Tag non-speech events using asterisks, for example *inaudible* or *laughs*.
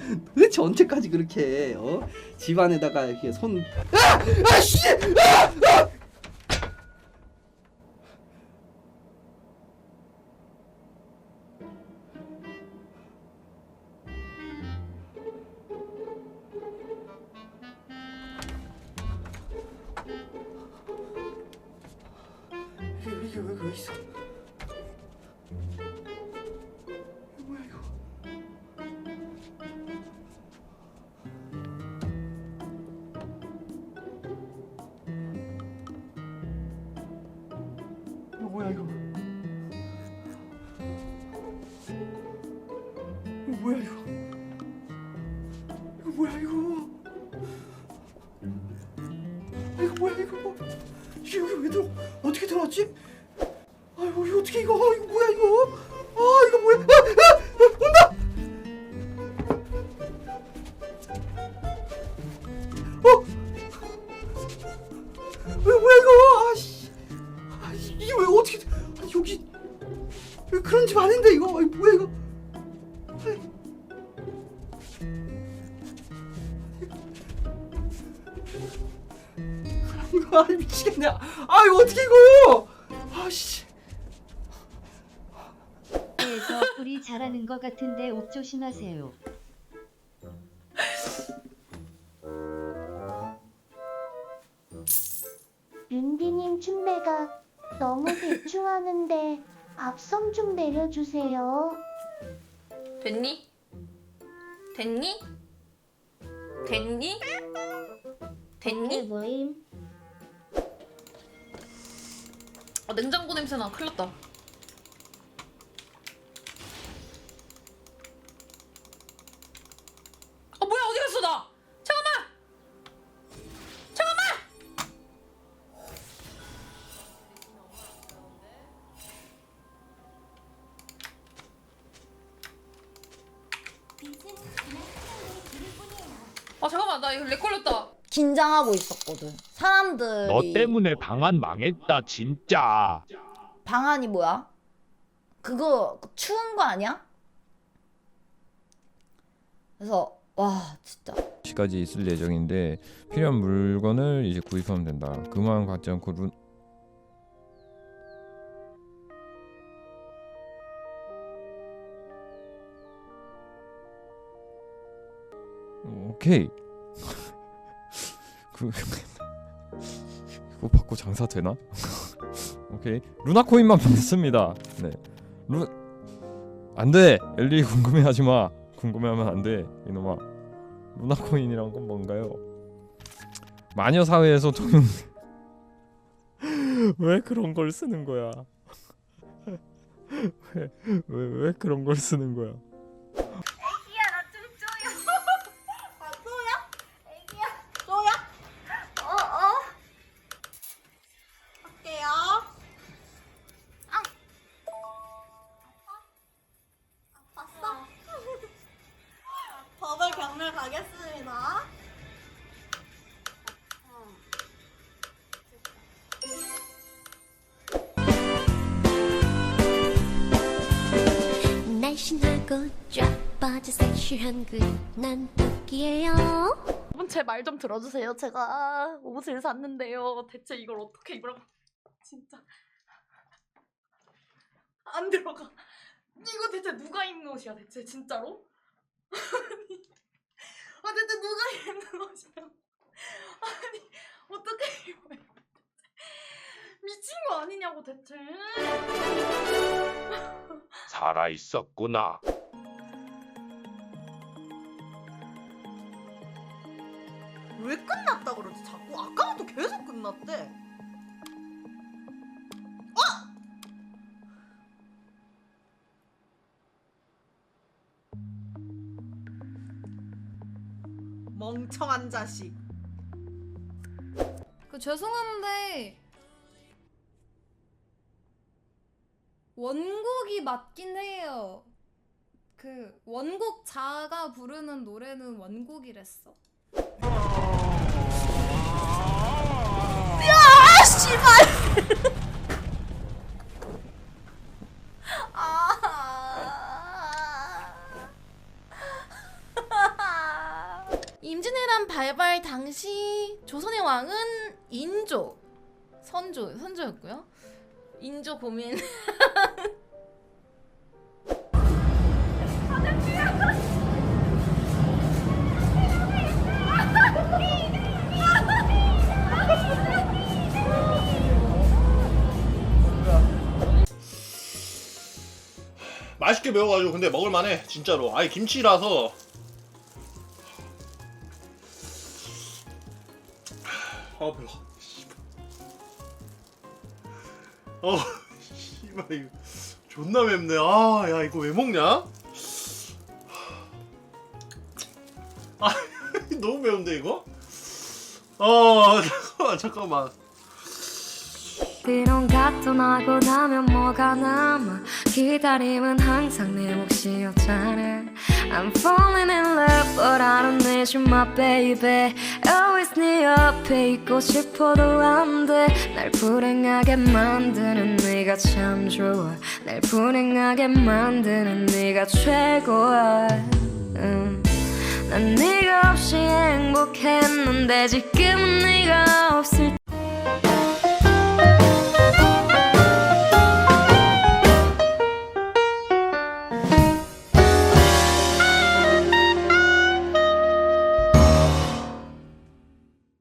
*laughs* 도대체 언제까지 그렇게 어? 집안에다가 이렇게 손 아! 아 씨! 아! 아! 이게 왜 여기 있어? 뭐야 이거? 이거 뭐야 이거? 이거 뭐야 이거? 이게 왜 들어? 어떻게 들어왔지? 아이고 이거 어떻게 이거? 어, 이거 뭐야 이거? 아 이거 뭐야? 아 미치겠네. 아 이거 어떻게 이거? 아씨. 에서 우리 잘하는 것 같은데 옥 조심하세요. 윤디님 춤배가 너무 대충 하는데 앞섬 좀 내려주세요. 됐니? 됐니? 됐니? 됐니? 뭐임? 아 냉장고 냄새나. 큰일 났다. 아 뭐야 어디 갔어 나? 잠깐만! 잠깐만! 아 잠깐만 나 이거 렉 걸렸다 긴장하고 있었거든. 사람들이 너 때문에 방안 망했다 진짜. 방안이 뭐야? 그거 추운 거 아니야? 그래서 와 진짜 시까지 있을 예정인데 필요한 물건을 이제 구입하면 된다. 그만 갖지 않고 룬 오케이. 그 *laughs* 그거 받고 장사 되나? *laughs* 오케이. 루나 코인만 받습니다. 네. 루 안돼. 엘리 궁금해하지 마. 궁금해하면 안 돼. 이놈아. 루나 코인이란 건 뭔가요? 마녀 사회에서 통용 *laughs* 왜 그런 걸 쓰는 거야? 왜 왜 왜 그런 걸 쓰는 거야? 경매 가겠습니다 날씬하고 쫙 빠져 섹시한 그난 토끼예요 여러분 제 말 좀 들어주세요. 제가 옷을 샀는데요. 대체 이걸 어떻게 입으라고? 진짜 안 들어가. 이거 대체 누가 입는 옷이야? 대체 진짜로? *laughs* 아니, 아 대체 누가 입는 옷이야? 아니 어떻게 입어요? 미친 거 아니냐고 대체? 살아 있었구나. 왜 끝났다 그러지 자꾸 아까부터 계속 끝났대 멍청한 자식 그 죄송한데 원곡이 맞긴 해요. 그 원곡 자가 부르는 노래는 원곡이랬어. 아 씨발 아 임진왜란 발발 당시 조선의 왕은 인조, 선조, 선조였고요. 인조 고민. *laughs* 맛있게 매워가지고 근데 먹을만해 진짜로. 아니 김치라서. 아 배워. 어 씨발 이거 존나 맵네. 아 야 이거 왜 먹냐? 아 *laughs* 너무 매운데 이거? 아 잠깐만 잠깐만. 그런 가ton하고 나면 뭐가 남아 기다림은 항상 내 몫이었잖아 I'm falling in love but I don't need you my baby. Always 네 옆에 있고 싶어도 안돼날 불행하게 만드는 네가 참 좋아. 날 불행하게 만드는 네가 최고야. 음. 난 네가 없이 행복했는데 지금은 네가 없을